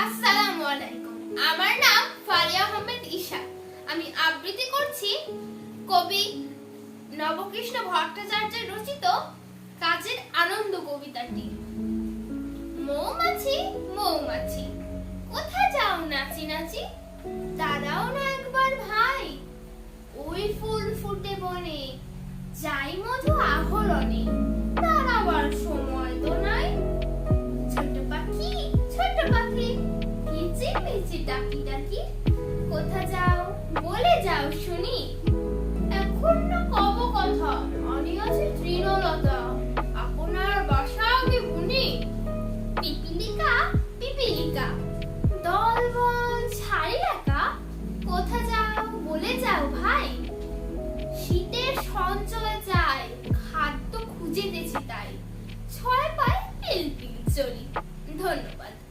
আসসালামু আলাইকুম। আমার নাম ফারিয়া আহমেদ ঈশা। আমি আবৃত্তি করছি কবি নবকৃষ্ণ ভট্টাচার্যের রচিত কাজের আনন্দ কবিতাটি। মৌমাছি মৌমাছি, কোথায় যাও নাচি নাচি? দাঁড়াও না একবার ভাই। ওই ফুল ফুটে বনে, যাই মধু আহরণে। মিচি ডাকি ডাকি। কোথা যাও? বলে যাও শুনি। এখন না কব কথা অনি আছে তৃণলতা। আপনার বাসা আগে বুনি পিপিলিকা পিপিলিকা। দল বল ছাড়ি একা। কোথা যাও? বলে যাও ভাই। শীতের সঞ্চয় চাই, খাদ্য খুঁজেতেছি তাই। ছয় পায় পিল পিল চলি। ধন্যবাদ।